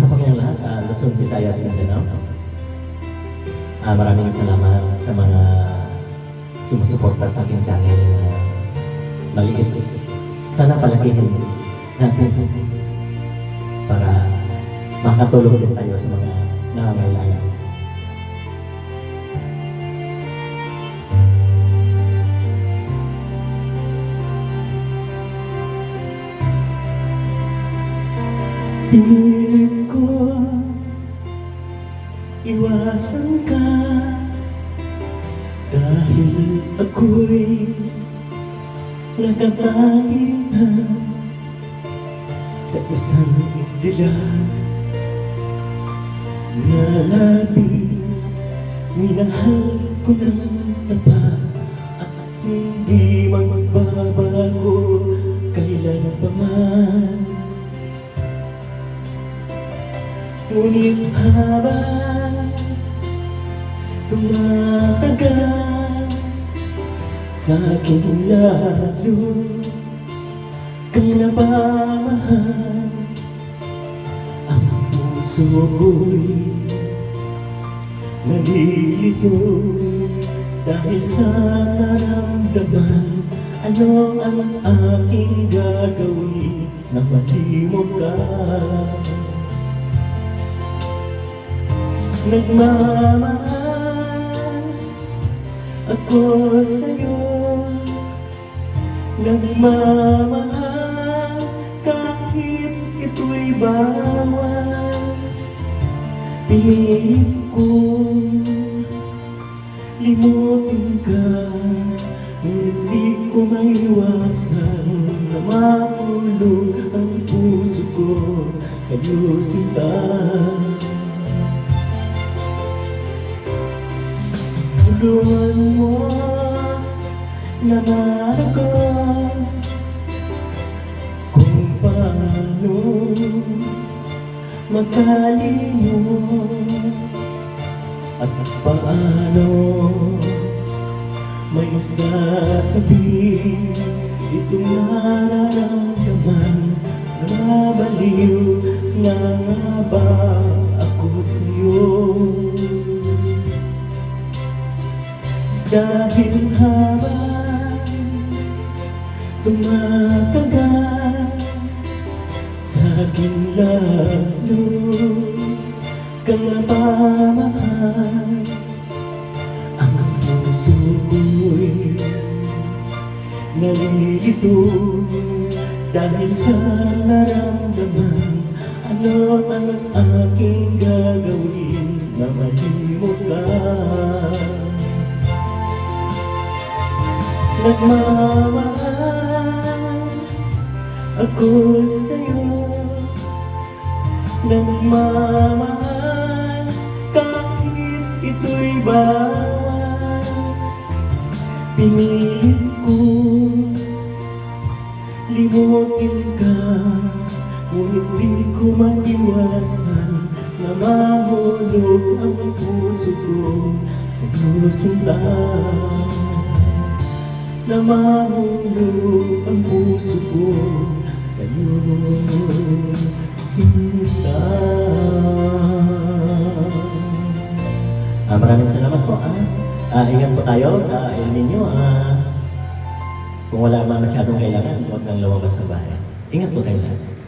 Po kayong lahat? Ah, Luzon, Visayas, Mindanao. Ah, maraming salamat sa mga sumusuporta sa aking channel na maliit. Sana palakihin natin para makatulong din tayo sa mga nangangailangan. Pilit ko iwasan ka. Dahil ako'y nakatali na sa isang dilag na labis. Minahal ko ng Ngunit habang tumatagal sa aking lalo kang napamahal ang puso ko'y nalilito dahil sa naramdaman. Ano ang aking gagawin na malimot ka Nagmamahal ako sa'yo. Nagmamahal kahit ito'y bawal. Pinilit kong limutin ka. Ngunit di ko maiwasan na mahulog ang puso ko. Sa'yo sinta Tulungan mo naman ako Kung paano makalimot At paano may sa tabi Itong nararamdaman na mabaliw na nga ba ako sa'yo dahil habang tumatagal sa aking lalo kang napamahal ang puso ko'y nalilito dahil sa naramdaman ano ang aking gagawin na malimot ka Nagmamahal ako sa'yo. Nagmamahal kahit ito'y bawal. Pinilit ko limutin ka Ngunit di ko maiwasan na mahulog ang puso ko. Sa iyong na mahulog ang puso ko sa iyong sinta. Ah, maraming salamat po. Ah. Ah, ingat po tayo sa El Nino. Ah, kung wala man masyadong kailangan, huwag nang lumabas sa bahay. Ingat po kayo lahat.